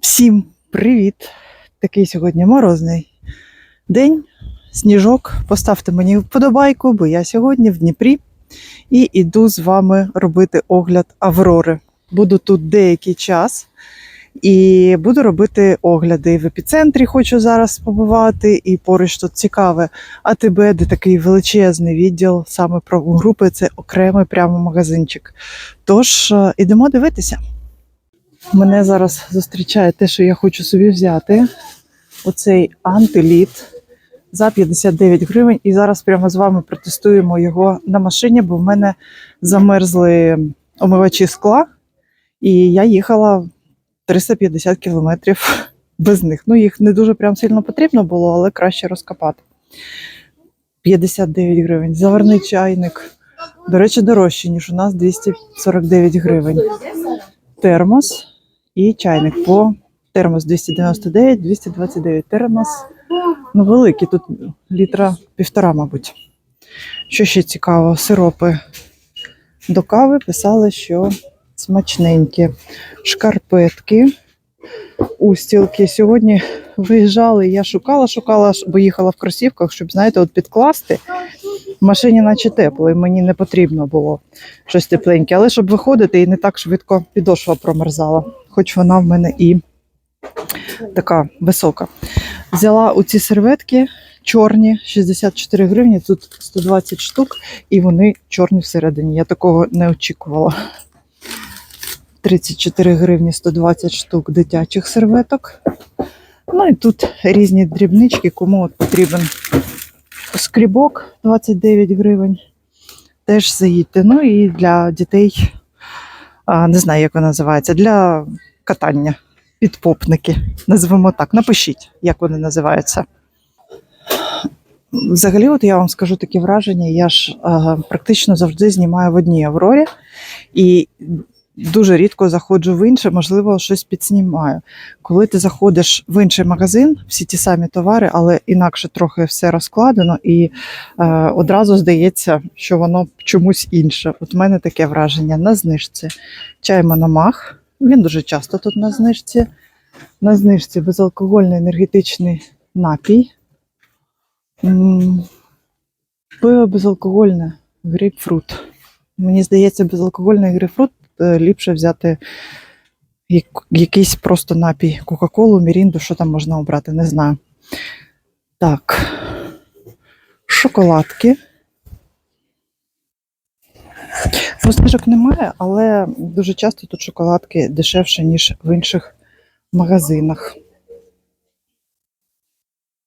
Всім привіт! Такий сьогодні морозний день, сніжок. Поставте мені вподобайку, бо я сьогодні в Дніпрі і йду з вами робити огляд Аврори. Буду тут деякий час і буду робити огляди. В епіцентрі хочу зараз побувати, і поруч тут цікаве АТБ, де такий величезний відділ саме про групи. Це окремий прямо магазинчик. Тож е, ідемо дивитися. Мене зараз зустрічає те, що я хочу собі взяти. Оцей антиліт за 59 гривень. І зараз прямо з вами протестуємо його на машині, бо в мене замерзли омивачі скла, і я їхала 350 кілометрів без них. Ну, їх не дуже прям сильно потрібно було, але краще розкопати. 59 гривень. Заварний чайник. До речі, дорожче, ніж у нас 249 гривень термос і чайник по термос 299, 229 термос. Ну, великий, тут літра півтора, мабуть. Що ще цікаво, сиропи до кави писали, що смачненькі. Шкарпетки, устілки. Сьогодні виїжджали, я шукала, шукала, бо їхала в кросівках, щоб, знаєте, от підкласти. В машині наче тепло, і мені не потрібно було щось тепленьке. Але щоб виходити і не так швидко підошва промерзала, хоч вона в мене і така висока. Взяла у ці серветки чорні, 64 гривні, тут 120 штук, і вони чорні всередині. Я такого не очікувала. 34 гривні 120 штук дитячих серветок. Ну і тут різні дрібнички, кому от потрібен скрібок 29 гривень. Теж заїдьте. Ну і для дітей, не знаю, як вона називається, для катання. Підпопники. Назвемо так. Напишіть, як вони називаються. Взагалі, от я вам скажу такі враження. Я ж а, практично завжди знімаю в одній Аврорі і дуже рідко заходжу в інше, можливо, щось підснімаю. Коли ти заходиш в інший магазин, всі ті самі товари, але інакше трохи все розкладено, і е, одразу здається, що воно чомусь інше. От мене таке враження на знижці. Чай Мономах. Він дуже часто тут на знижці. На знижці безалкогольний енергетичний напій. Пиво безалкогольне, грейпфрут. Мені здається, безалкогольний грейпфрут е, ліпше взяти якийсь просто напій. Кока-колу, Мірінду, що там можна обрати, не знаю. Так. Шоколадки. Знижок немає, але дуже часто тут шоколадки дешевше, ніж в інших магазинах.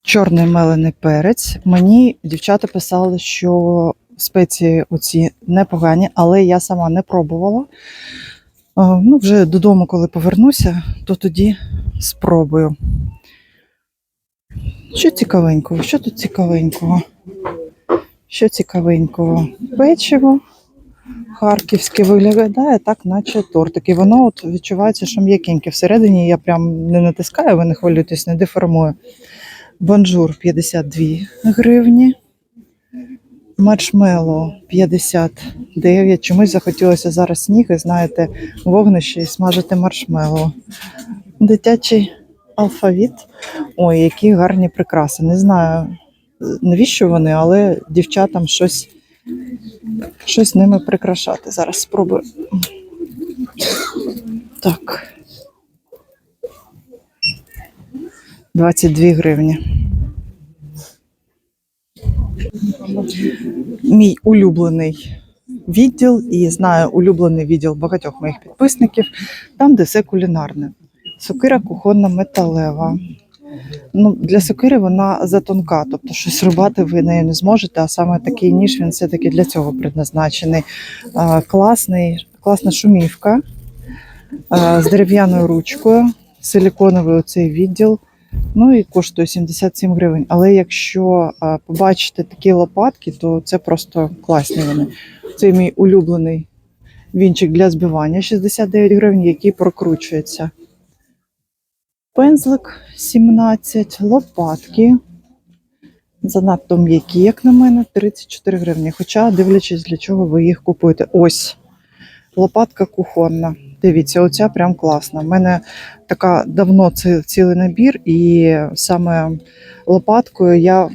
Чорний мелений перець. Мені дівчата писали, що спеції оці непогані, але я сама не пробувала. Ну, вже додому, коли повернуся, то тоді спробую. Що цікавенького? Що тут цікавенького? Що цікавенького? Печиво харківське виглядає так, наче тортик. І воно от відчувається, що м'якеньке. Всередині я прям не натискаю, ви не хвилюйтесь, не деформую. Бонжур 52 гривні. Маршмеллоу 59. Чомусь захотілося зараз сніг, і знаєте, вогнище і смажити маршмеллоу. Дитячий алфавіт. Ой, які гарні прикраси. Не знаю, навіщо вони, але дівчатам щось, щось ними прикрашати. Зараз спробую. Так. 22 гривні. Мій улюблений відділ, і знаю улюблений відділ багатьох моїх підписників, там, де все кулінарне. Сокира кухонна металева. Ну, для сокири вона затонка, тобто щось рубати ви нею не зможете, а саме такий ніж він все-таки для цього предназначений. А, класний, класна шумівка а, з дерев'яною ручкою, силіконовий оцей відділ. Ну і коштує 77 гривень. Але якщо а, побачите такі лопатки, то це просто класні вони. Це мій улюблений вінчик для збивання 69 гривень, який прокручується. Пензлик 17, лопатки. Занадто м'які, як на мене, 34 гривні. Хоча, дивлячись, для чого ви їх купуєте. Ось лопатка кухонна. Дивіться, оця прям класна. У мене така давно цілий набір, і саме лопаткою я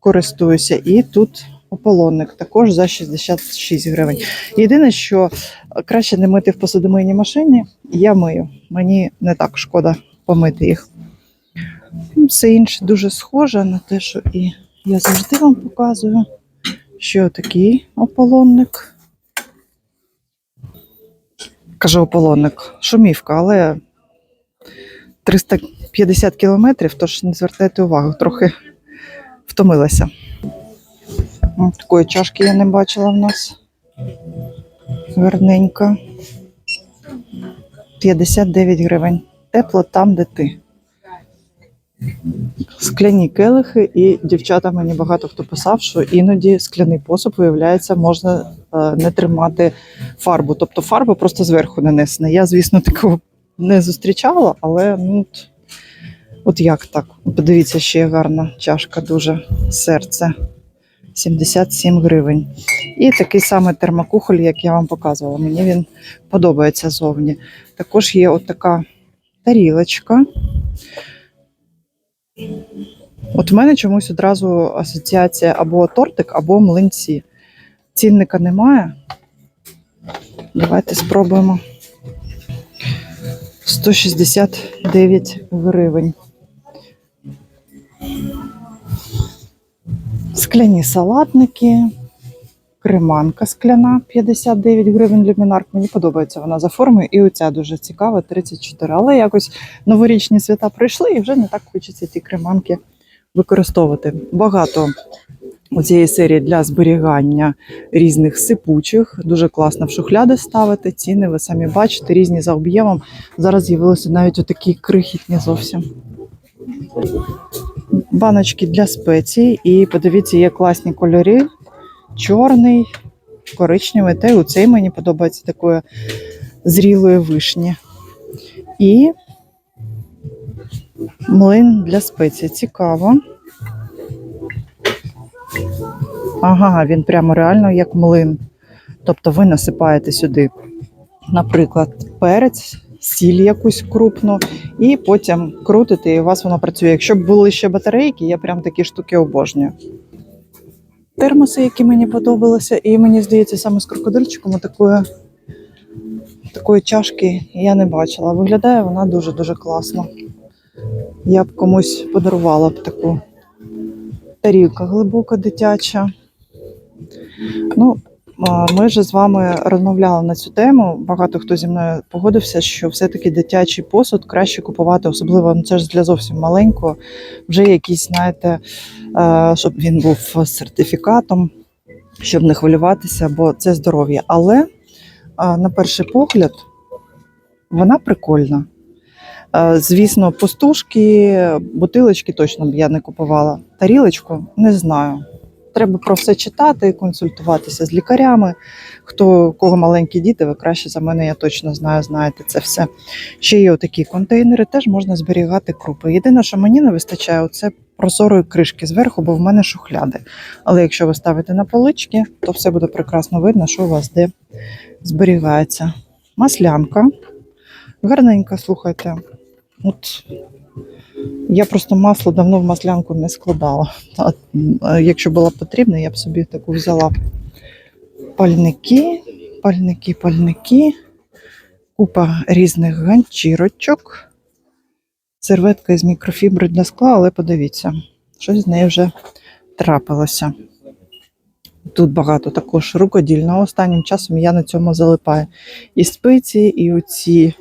користуюся. І тут ополонник також за 66 гривень. Єдине, що краще не мити в посудомийній машині, я мию. Мені не так шкода помити їх. Ну, Все інше дуже схоже на те, що і я завжди вам показую, що такий ополонник. Кажу ополонник, шумівка, але 350 кілометрів, тож не звертайте увагу, трохи втомилася. Такої чашки я не бачила в нас. Гарненька. 59 гривень. Тепло там, де ти. Скляні келихи, і дівчата мені багато хто писав, що іноді скляний посуд, виявляється, можна е, не тримати фарбу. Тобто фарба просто зверху нанесена. Я, звісно, такого не зустрічала, але ну, от, от як так? Подивіться, ще є гарна чашка, дуже серце. 77 гривень. І такий самий термокухоль, як я вам показувала. Мені він подобається зовні. Також є от така тарілочка. От в мене чомусь одразу асоціація або тортик, або млинці. Цінника немає. Давайте спробуємо. 169 гривень. Скляні салатники, креманка скляна 59 гривень люмінарк. Мені подобається вона за формою. І оця дуже цікава 34. Але якось новорічні свята прийшли і вже не так хочеться ті креманки використовувати. Багато у цієї серії для зберігання різних сипучих. Дуже класно в шухляди ставити. Ціни ви самі бачите, різні за об'ємом. Зараз з'явилися навіть отакі крихітні зовсім. Баночки для спецій. І подивіться, є класні кольори. Чорний, коричневий. Та й оцей мені подобається такої зрілої вишні. І млин для спецій. Цікаво. Ага, він прямо реально як млин. Тобто ви насипаєте сюди, наприклад, перець, сіль якусь крупну, і потім крутите, і у вас воно працює. Якщо б були ще батарейки, я прям такі штуки обожнюю. Термоси, які мені подобалися, і мені здається, саме з крокодильчиком такої, такої чашки я не бачила. Виглядає вона дуже-дуже класно. Я б комусь подарувала б таку тарілка глибока дитяча. Ну, ми вже з вами розмовляли на цю тему. Багато хто зі мною погодився, що все-таки дитячий посуд краще купувати, особливо ну, це ж для зовсім маленького. Вже якийсь, знаєте, е, щоб він був з сертифікатом, щоб не хвилюватися, бо це здоров'я. Але на перший погляд вона прикольна. Е, Звісно, пустушки, бутилочки точно б я не купувала. Тарілочку не знаю. Треба про все читати, консультуватися з лікарями. Хто кого маленькі діти, ви краще за мене, я точно знаю, знаєте це все. Ще є отакі контейнери, теж можна зберігати крупи. Єдине, що мені не вистачає, це прозорої кришки зверху, бо в мене шухляди. Але якщо ви ставите на полички, то все буде прекрасно видно, що у вас де зберігається. Маслянка. Гарненька, слухайте. От я просто масло давно в маслянку не складала. А, а якщо було потрібно, я б собі таку взяла. Пальники, пальники, пальники, купа різних ганчірочок, серветка із мікрофібри для скла, але подивіться, щось з нею вже трапилося. Тут багато також рукодільного. Останнім часом я на цьому залипаю. І спиці, і оці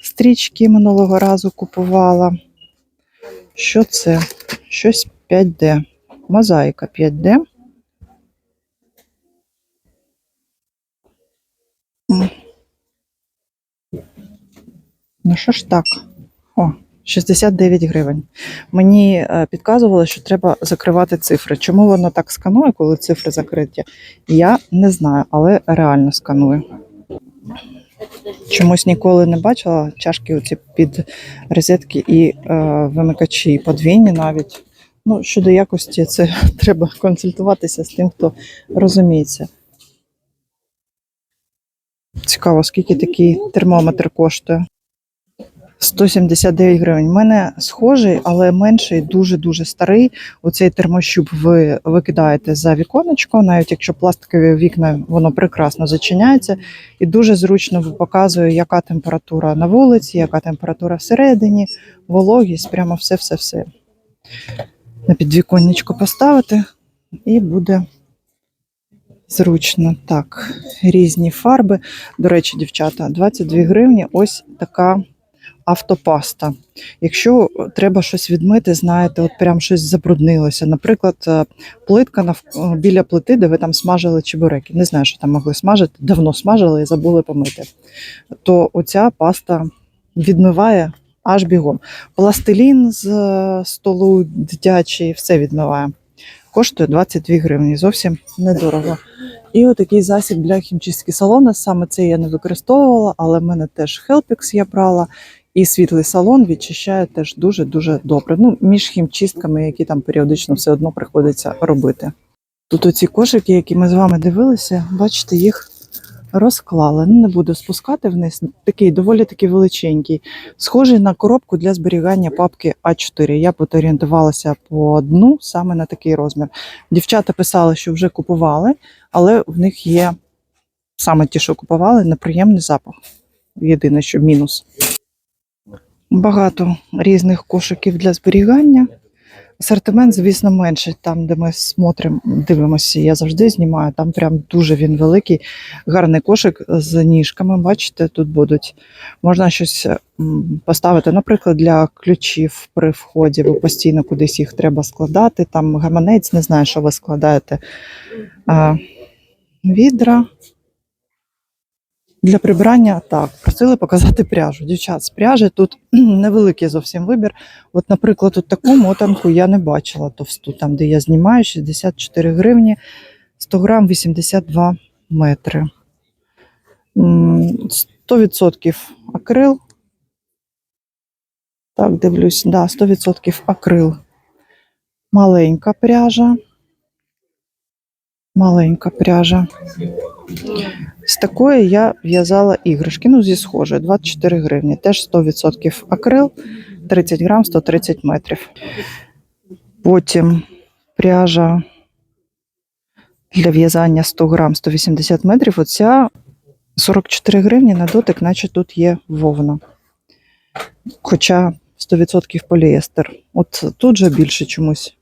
стрічки минулого разу купувала. Що це? Щось 5D. Мозаїка 5D. Ну що ж так? О, 69 гривень. Мені е, підказували, що треба закривати цифри. Чому воно так сканує, коли цифри закриті? Я не знаю, але реально сканує. Чомусь ніколи не бачила чашки оці під розетки і е, вимикачі подвійні навіть. Ну, щодо якості, це треба консультуватися з тим, хто розуміється. Цікаво, скільки такий термометр коштує. 179 гривень. У мене схожий, але менший, дуже-дуже старий. Оцей термощуп ви викидаєте за віконечко, навіть якщо пластикові вікна, воно прекрасно зачиняється. І дуже зручно показує, яка температура на вулиці, яка температура всередині, вологість, прямо все-все-все. На підвіконечко поставити і буде зручно. Так, різні фарби. До речі, дівчата, 22 гривні. Ось така автопаста. Якщо треба щось відмити, знаєте, от прям щось забруднилося. Наприклад, е, плитка нав- е, біля плити, де ви там смажили чебуреки. Не знаю, що там могли смажити, давно смажили і забули помити. То оця паста відмиває аж бігом. Пластилін з е, столу дитячий, все відмиває. Коштує 22 гривні, зовсім недорого. І отакий засіб для хімчистки салону. Саме це я не використовувала, але в мене теж Helpix я брала. І світлий салон відчищає теж дуже-дуже добре. Ну, між хімчистками, які там періодично все одно приходиться робити. Тут оці кошики, які ми з вами дивилися, бачите, їх розклали. Ну, не буду спускати вниз. Такий доволі таки величенький. Схожий на коробку для зберігання папки А4. Я орієнтувалася по дну саме на такий розмір. Дівчата писали, що вже купували, але в них є саме ті, що купували, неприємний запах. Єдине, що мінус. Багато різних кошиків для зберігання. Асортимент, звісно, менший. Там, де ми смотрим, дивимося, я завжди знімаю. Там прям дуже він великий, гарний кошик з ніжками. Бачите, тут будуть. Можна щось поставити, наприклад, для ключів при вході, бо постійно кудись їх треба складати. Там гаманець, не знаю, що ви складаєте. А, відра. Для прибирання так, просили показати пряжу. Дівчат, з пряжі тут невеликий зовсім вибір. От, наприклад, от таку мотанку я не бачила товсту, там, де я знімаю, 64 гривні, 100 грам 82 метри. 100% акрил. Так, дивлюсь, да, 100% акрил. Маленька пряжа. Маленька пряжа. З такої я в'язала іграшки, ну зі схожої, 24 гривні. Теж 100% акрил, 30 грам, 130 метрів. Потім пряжа для в'язання 100 грам, 180 метрів. Оця 44 гривні на дотик, наче тут є вовна. Хоча 100% поліестер. От тут же більше чомусь.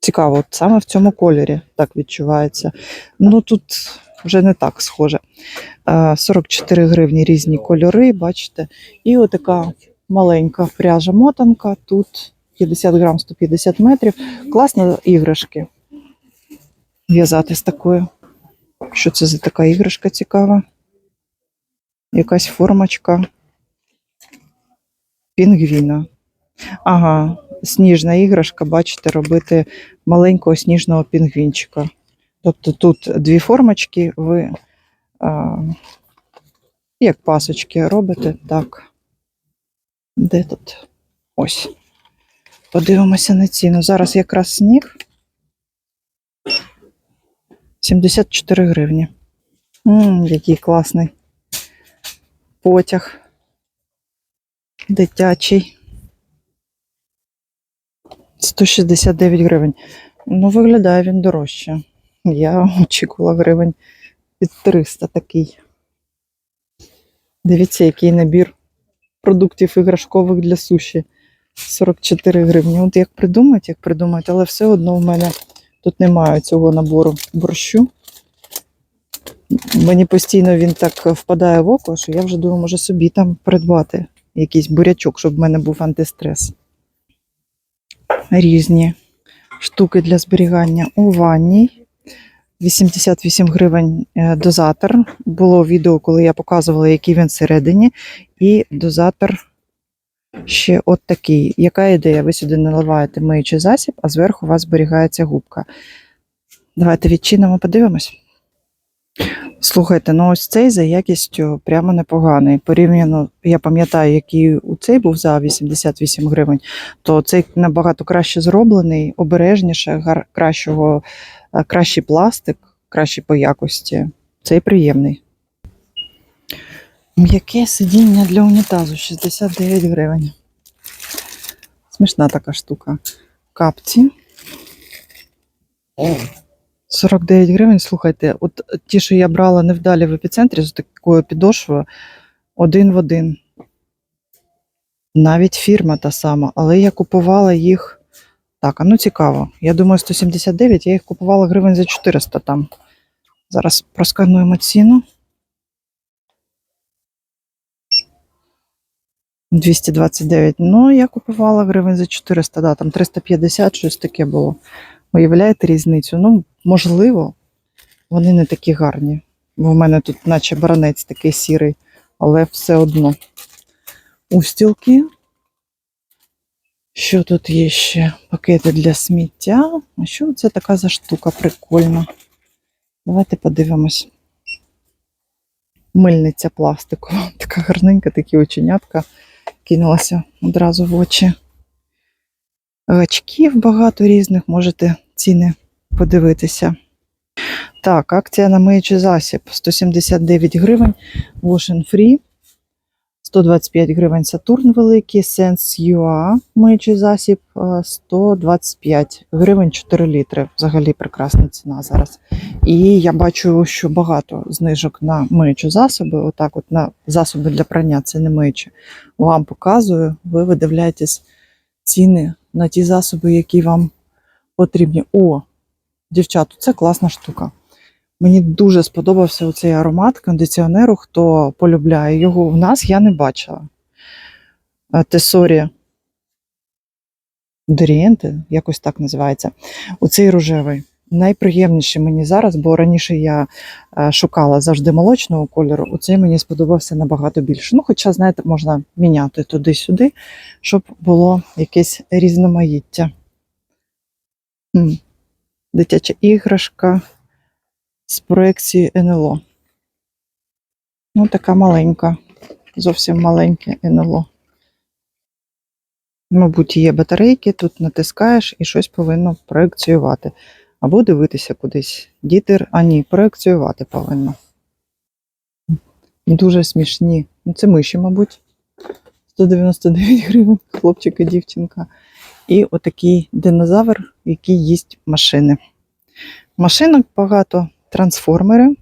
Цікаво, от саме в цьому кольорі так відчувається. Ну тут вже не так схоже. Е, 44 гривні різні кольори, бачите. І отака маленька пряжа мотанка. Тут 50 грам 150 метрів. Класно іграшки в'язати з такою. Що це за така іграшка цікава? Якась формочка пінгвіна. Ага, сніжна іграшка, бачите, робити маленького сніжного пінгвінчика. Тобто тут дві формочки, ви а, як пасочки робите, так. Де тут? Ось. Подивимося на ціну. Зараз якраз сніг. 74 гривні. М, який класний потяг. Дитячий. 169 гривень. Ну, виглядає він дорожче. Я очікувала гривень під 300 такий. Дивіться, який набір продуктів іграшкових для суші. 44 гривні. От як придумати, як придумати, але все одно в мене тут немає цього набору борщу. Мені постійно він так впадає в око, що я вже думаю, може собі там придбати якийсь бурячок, щоб в мене був антистрес. Різні штуки для зберігання у ванній. 88 гривень е, дозатор. Було відео, коли я показувала, який він всередині. І дозатор ще от такий. Яка ідея? Ви сюди наливаєте миючий засіб, а зверху у вас зберігається губка. Давайте відчинимо, подивимось. Слухайте, ну ось цей за якістю прямо непоганий. Порівняно, я пам'ятаю, який у цей був за 88 гривень, то цей набагато краще зроблений, обережніше, кращого, кращий пластик, кращий по якості. Цей приємний. М'яке сидіння для унітазу 69 гривень. Смішна така штука. Капці. 49 гривень. Слухайте, от ті, що я брала невдалі в епіцентрі з такою підошвою, один в один. Навіть фірма та сама, але я купувала їх. Так, а ну цікаво. Я думаю, 179, я їх купувала гривень за 400 там. Зараз проскануємо ціну. 229. Ну, я купувала гривень за 400, да, там 350, щось таке було. Уявляєте різницю? Ну, можливо, вони не такі гарні. Бо в мене тут, наче баранець такий сірий, але все одно. Устілки. Що тут є ще? Пакети для сміття. А що це така за штука прикольна? Давайте подивимось. Мильниця пластикова. Така гарненька, такі оченятка кинулася одразу в очі. Гачків багато різних, можете ціни подивитися. Так, акція на миючий засіб 179 гривень, Wash Free. 125 гривень Сатурн великий, Sense UA миючий засіб е, 125 гривень 4 літри. Взагалі прекрасна ціна зараз. І я бачу, що багато знижок на миючі засоби. Отак, от на засоби для прання, це не миючі. Вам показую, ви видивляєтесь ціни на ті засоби, які вам потрібні. О, дівчата, це класна штука. Мені дуже сподобався цей аромат кондиціонеру. Хто полюбляє його, в нас я не бачила. Тесорі Дорієнти, якось так називається. Оцей рожевий. Найприємніший мені зараз, бо раніше я е, шукала завжди молочного кольору. Оцей мені сподобався набагато більше. Ну, хоча, знаєте, можна міняти туди-сюди, щоб було якесь різноманіття. Дитяча іграшка з проекції НЛО. Ну, така маленька, зовсім маленьке НЛО. Мабуть, є батарейки, тут натискаєш і щось повинно проекціювати. Або дивитися кудись. Діти, а ні, проекціювати повинно. Дуже смішні. Ну, це миші, мабуть. 199 гривень, хлопчик і дівчинка. І отакий динозавр, який їсть машини. Машинок багато, трансформери,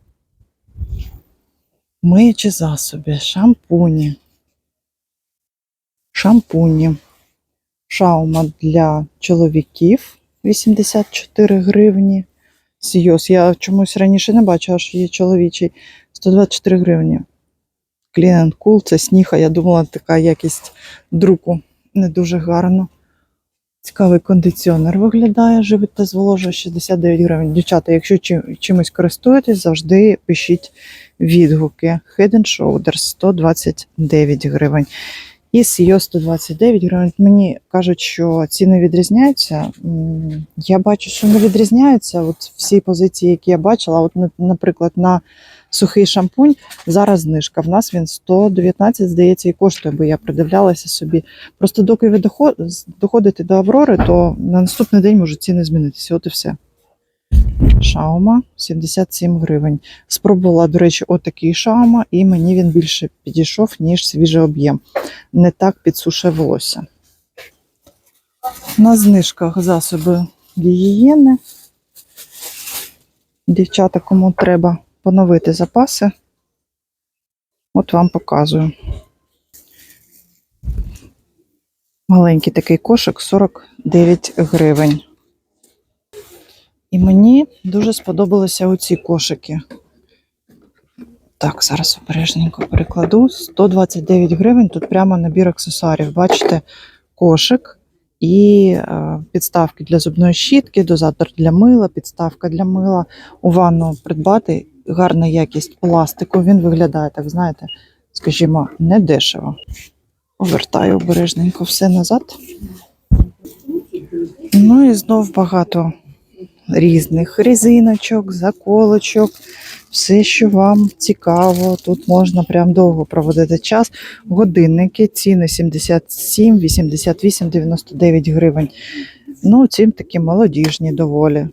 миючі засоби, шампуні, шампуні, шаума для чоловіків 84 гривні. Сіос. Я чомусь раніше не бачила, що є чоловічий 124 гривні. Clean and Cool, це сніха. Я думала, така якість друку не дуже гарно. Цікавий кондиціонер виглядає, живить та зволожує 69 гривень. Дівчата, якщо чим, чимось користуєтесь, завжди пишіть відгуки. Head and Shoulders 129 гривень. І CEO 129 гривень. Мені кажуть, що ціни відрізняються. Я бачу, що не відрізняються. От всі позиції, які я бачила, от, наприклад, на сухий шампунь зараз знижка. В нас він 119, здається, і коштує, бо я придивлялася собі. Просто доки ви доход- доходите до Аврори, то на наступний день можуть ціни змінитися. От і все. Шаума 77 гривень. Спробувала, до речі, отакий шаума, і мені він більше підійшов, ніж свіжий об'єм. Не так підсушує волосся. На знижках засоби гігієни. Дівчата, кому треба поновити запаси, от вам показую. Маленький такий кошик 49 гривень. І мені дуже сподобалися оці кошики. Так, зараз обережненько перекладу. 129 гривень. Тут прямо набір аксесуарів. Бачите, кошик і е, підставки для зубної щітки, дозатор для мила, підставка для мила. У ванну придбати гарна якість пластику. Він виглядає, так знаєте, скажімо, не дешево. Повертаю обережненько все назад. Ну і знов багато різних резиночок, заколочок, все, що вам цікаво. Тут можна прям довго проводити час. Годинники, ціни 77, 88, 99 гривень. Ну, ці такі молодіжні доволі.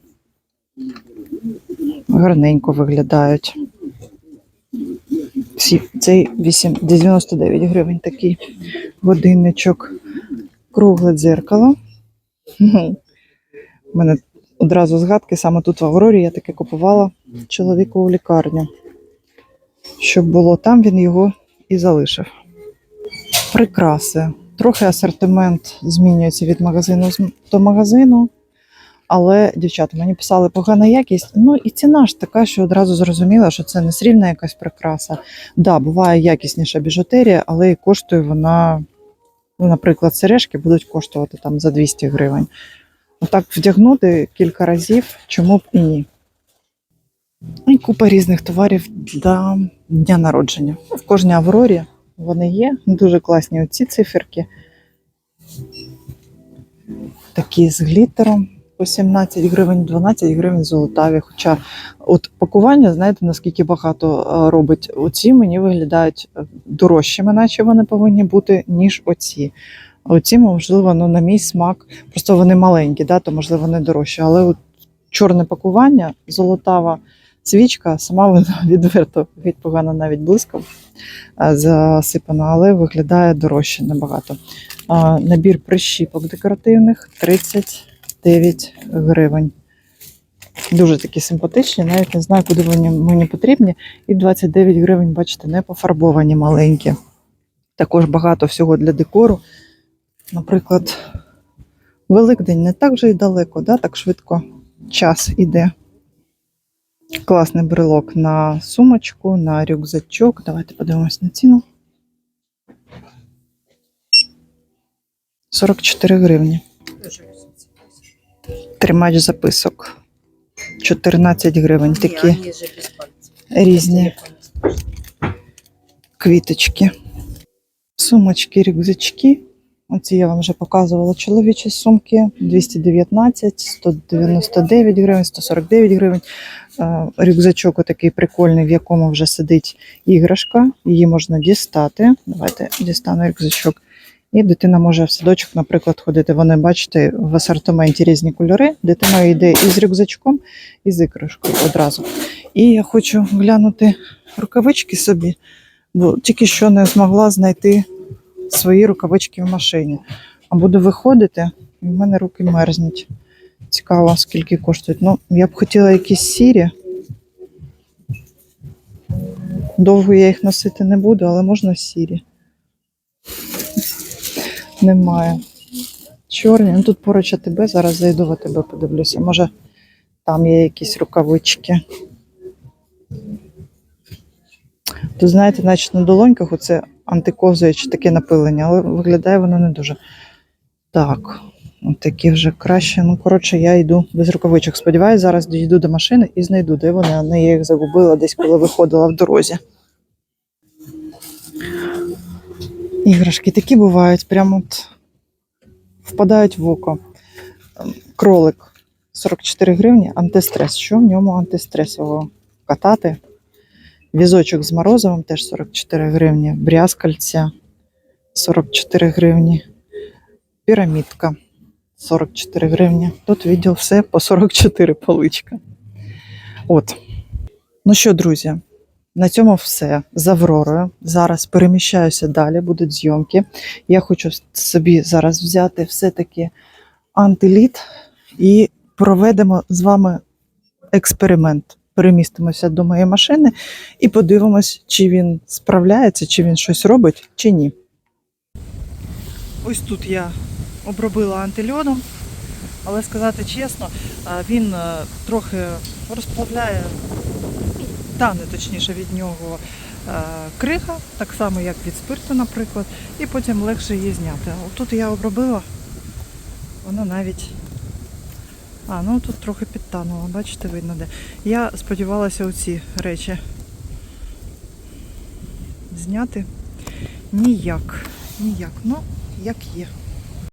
Гарненько виглядають. Цей 8, 99 гривень такий годинничок. Кругле дзеркало. У мене одразу згадки, саме тут в Аврорі я таке купувала чоловіку у лікарню. Щоб було там, він його і залишив. Прикраси. Трохи асортимент змінюється від магазину до магазину. Але, дівчата, мені писали погана якість. Ну і ціна ж така, що одразу зрозуміла, що це не срібна якась прикраса. Да, буває якісніша біжутерія, але і коштує вона, ну, наприклад, сережки будуть коштувати там за 200 гривень. Отак вдягнути кілька разів, чому б і ні. І купа різних товарів для дня народження. В кожній Аврорі вони є. Дуже класні оці циферки. Такі з глітером по 17 гривень, 12 гривень золотаві. Хоча от пакування, знаєте, наскільки багато е, робить. Оці мені виглядають е, дорожчими, наче вони повинні бути, ніж оці. Оці, можливо, ну, на мій смак, просто вони маленькі, да, то можливо не дорожчі. Але от чорне пакування, золотава свічка, сама вона відверто геть погано навіть блиском е, засипана, але виглядає дорожче набагато. А, Набір прищіпок декоративних 39 гривень. Дуже такі симпатичні, навіть не знаю, куди вони мені потрібні. І 29 гривень, бачите, не пофарбовані маленькі. Також багато всього для декору. Наприклад, Великдень не так вже й далеко, да? так швидко час іде. Класний брелок на сумочку, на рюкзачок. Давайте подивимось на ціну. 44 гривні. Тримач записок. 14 гривень. Такі різні квіточки. Сумочки, рюкзачки. Оці я вам вже показувала чоловічі сумки 219, 199 гривень, 149 гривень. Е, Рюкзачок отакий прикольний, в якому вже сидить іграшка. Її можна дістати. Давайте дістану рюкзачок. І дитина може в садочок, наприклад, ходити. Вони, бачите, в асортименті різні кольори. Дитина йде і з рюкзачком, і з іграшкою одразу. І я хочу глянути рукавички собі, бо тільки що не змогла знайти свої рукавички в машині. А буду виходити, і в мене руки мерзнуть. Цікаво, скільки коштують. Ну, я б хотіла якісь сірі. Довго я їх носити не буду, але можна сірі. Немає. Чорні. Ну тут поруч АТБ, зараз зайду в АТБ, подивлюся. Може, там є якісь рукавички. Тут, знаєте, наче на долоньках оце антиковзуюче таке напилення, але виглядає воно не дуже. Так, от такі вже краще. Ну, коротше, я йду без рукавичок. Сподіваюсь, зараз дійду до машини і знайду, де вони, а не я їх загубила десь, коли виходила в дорозі. Іграшки такі бувають, прямо от впадають в око. Ем, Кролик 44 гривні, антистрес. Що в ньому антистресового? Катати. Візочок з морозивом теж 44 гривні. Брязкальця 44 гривні. Пірамідка 44 гривні. Тут відділ все по 44 поличка. От. Ну що, друзі, на цьому все з Авророю. Зараз переміщаюся далі, будуть зйомки. Я хочу собі зараз взяти все-таки антиліт і проведемо з вами експеримент. Перемістимося до моєї машини і подивимось, чи він справляється, чи він щось робить, чи ні. Ось тут я обробила антильоном, але сказати чесно, він трохи розплавляє, тане точніше від нього крига, так само як від спирту, наприклад, і потім легше її зняти. Тут я обробила, воно навіть. А, ну тут трохи підтануло, бачите, видно де. Я сподівалася оці речі зняти. Ніяк. Ніяк. Ну, як є.